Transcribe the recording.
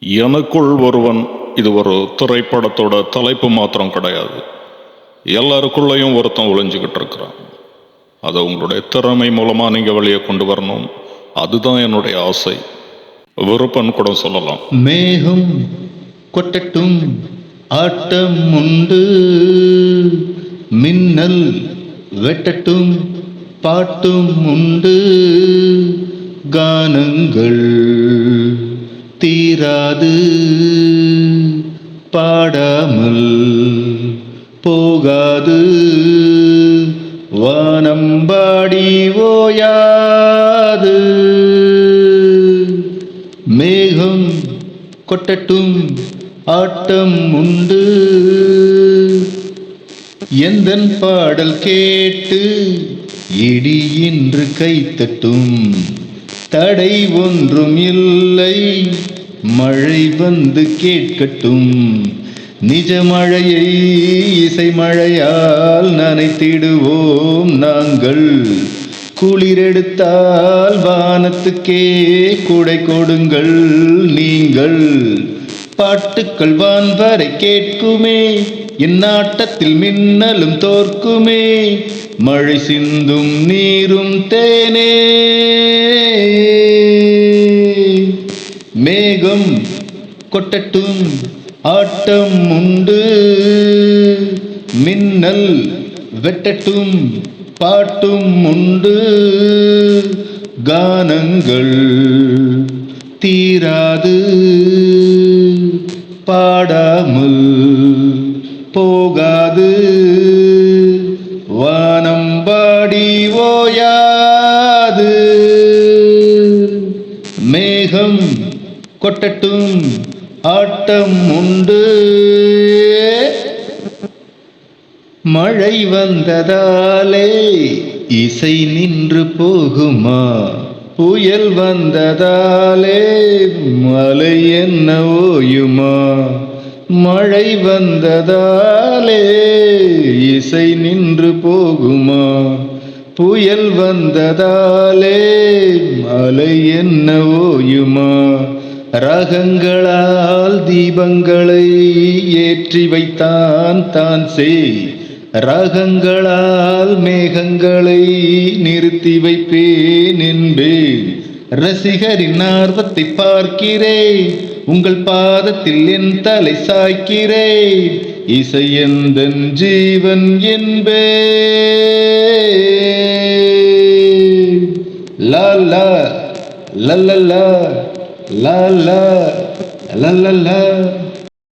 எனக்குள் ஒருவன் இது ஒரு திரைப்படத்தோட தலைப்பு மாத்திரம் கிடையாது. எல்லாருக்குள்ளேயும் ஒருத்தன் ஒளிஞ்சுக்கிட்டு இருக்கிறான். அதை உங்களுடைய திறமை மூலமாக நீங்கள் வெளியே கொண்டு வரணும். அதுதான் என்னுடைய ஆசை. விருப்பம் கூட சொல்லலாம். மேகம் கொட்டட்டும் ஆட்டம் உண்டு. மின்னல் வெட்டட்டும் பாட்டும் உண்டு. கானங்கள் தீராது. பாடாமல் போகாது. வானம்பாடி ஓயாது. மேகம் கொட்டட்டும் ஆட்டம் உண்டு. எந்தன் பாடல் கேட்டு இடி இன்று கைத்தட்டும் தடை ஒன்றும் இல்லை மழை வந்து கேட்கட்டும். நிஜ மழையை இசை மழையால் நனைத்திடுவோம் நாங்கள். குளிரெடுத்தால் வானத்துக்கே குடை கொடுங்கள் நீங்கள். பாட்டுக்கள் வான் வரை கேட்குமே இந்நாட்டத்தில் மின்னலும் தோற்குமே. மழை சிந்தும் நீரும் தேனே. மேகம் கொட்டட்டும் ஆட்டம் உண்டு. மின்னல் வெட்டட்டும் பாட்டும் உண்டு. கானங்கள் தீராது. மேகம் கொட்டட்டும் ஆட்டம் உண்டு. மழை வந்ததாலே இசை நின்று போகுமா? புயல் வந்ததாலே மலை என்ன ஓயுமா? மழை வந்ததாலே இசை நின்று போகுமா? புயல் வந்ததாலே மலை என்ன ஓயுமா? ரகங்களால் தீபங்களை ஏற்றி வைத்தான் தான் செய். ரகங்களால் மேகங்களை நிறுத்தி வைப்பேன் என்பேன். ரசிகரின் ஆர்வத்தை பார்க்கிறேன். உங்கள் பாதத்தில் என் தலை சாய்க்கிறேன். இசையந்தன் ஜீவன் என்பே. லல்ல லல்ல லல்ல லல்ல